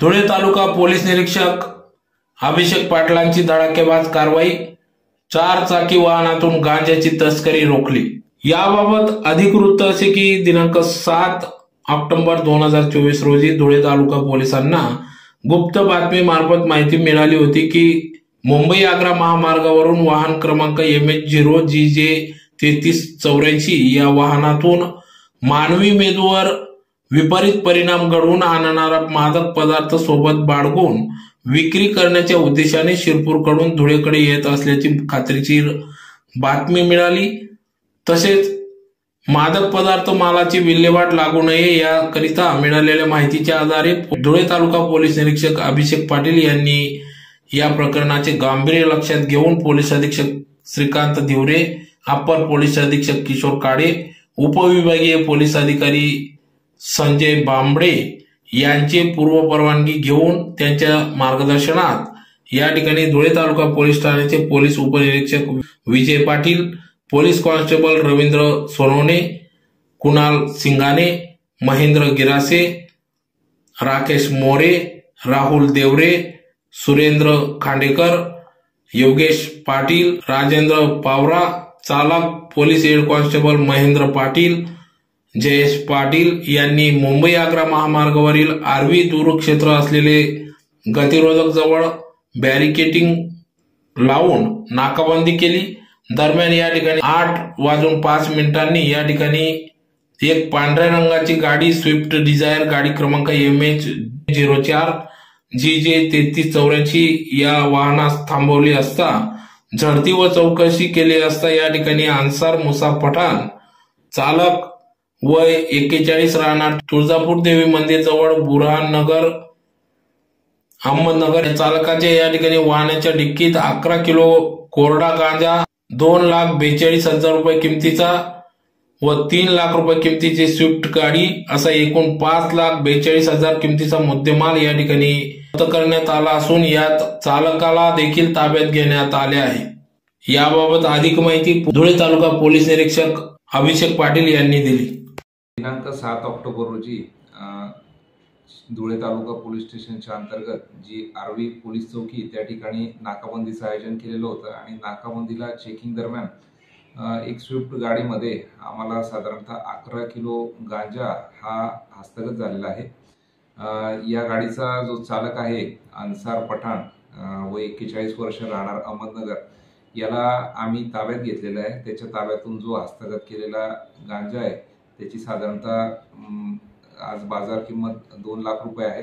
Dhule taluka police निरीक्षक अभिषेक पाटलांची धडाकेबाज कारवाई चार चाकी वाहनातून गांजाची तस्करी रोखली. याबाबत अधिक वृत्त असे की दिनांक सात ऑक्टोबर दोन हजार चोवीस रोजी धुळे तालुका पोलिसांना गुप्त बातमी मार्फत माहिती मिळाली होती की मुंबई आग्रा महामार्गावरून वाहन क्रमांक एम एच झिरो जी जे तेहतीस चौऱ्याऐंशी या वाहनातून मानवी मेदूवर विपरीत परिणाम घडवून आणणारा मादक पदार्थ सोबत बाळगून विक्री करण्याच्या उद्देशाने शिरपूरकडून धुळेकडे येत असल्याची खात्रीची बातमी मिळाली. तसेच मादक पदार्थ मालाची विल्हेवाट लागू नये याकरिता मिळालेल्या माहितीच्या आधारे धुळे तालुका पोलीस निरीक्षक अभिषेक पाटील यांनी या प्रकरणाचे गांभीर्य लक्षात घेऊन पोलीस अधीक्षक श्रीकांत धिवरे अप्पर पोलीस अधीक्षक किशोर काडे उपविभागीय पोलीस अधिकारी संजय बांबडे यांचे पूर्व परवानगी घेऊन त्यांच्या मार्गदर्शनात या ठिकाणी धुळे तालुका पोलीस ठाण्याचे पोलीस उपनिरीक्षक विजय पाटील पोलीस कॉन्स्टेबल रवींद्र सोनवणे कुणाल सिंगाने महेंद्र गिरासे राकेश मोरे राहुल देवरे सुरेंद्र खांडेकर योगेश पाटील राजेंद्र पावरा चालक police head constable Mahendra Patil Jayesh Patil यांनी मुंबई आग्रा महामार्गावरील आर्वी दूरक्षेत्र असलेले गतिरोधक जवळ बॅरिकेटिंग लावून नाकाबंदी केली. दरम्यान या ठिकाणी आठ वाजून पाच मिनिटांनी या ठिकाणी एक पांढऱ्या रंगाची गाडी स्विफ्ट डिझायर गाडी क्रमांक एम एच झिरो चार जी जे तेहतीस चौऱ्याऐंशी या वाहनास थांबवली असता झडती व चौकशी केली असता या ठिकाणी अन्सार मुसा पठाण चालक वय एक्केचाळीस राहणार. तुळजापूर देवी मंदिर जवळ बुरहानगर अहमदनगर चालकाच्या या ठिकाणी वाहनाच्या डिक्कीत अकरा किलो कोरडा गांजा दोन लाख बेचाळीस हजार रुपये किमतीचा व तीन लाख रुपये किमतीची स्विफ्ट गाडी असा एकूण पाच लाख बेचाळीस हजार किमतीचा मुद्देमाल या ठिकाणी जप्त करण्यात आला असून यात चालकाला देखील ताब्यात घेण्यात आले आहे. याबाबत अधिक माहिती धुळे तालुका पोलीस निरीक्षक अभिषेक पाटील यांनी दिली. दिनांक सात ऑक्टोबर रोजी धुळे तालुका पोलीस स्टेशनच्या अंतर्गत जी आर्वी पोलीस चौकी त्या ठिकाणी नाकाबंदीचं आयोजन केलेलं होतं आणि नाकाबंदीला चेकिंग दरम्यान एक स्विफ्ट गाडीमध्ये आम्हाला साधारणतः अकरा किलो गांजा हा हस्तगत झालेला आहे. या गाडीचा जो चालक आहे अन्सार पठाण व एक्केचाळीस वर्ष राहणार अहमदनगर याला आम्ही ताब्यात घेतलेला आहे. त्याच्या ताब्यातून जो हस्तगत केलेला गांजा आहे त्याची साधारणतः आज बाजार किंमत दोन लाख रुपये आहे.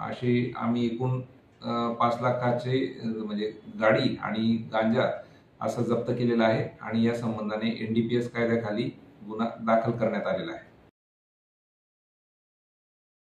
अशी आम्ही एकूण पाच लाखाचे म्हणजे गाडी आणि गांजा असं जप्त केलेला आहे आणि या संबंधाने एन डी पी एस कायद्याखाली गुन्हा दाखल करण्यात आलेला आहे.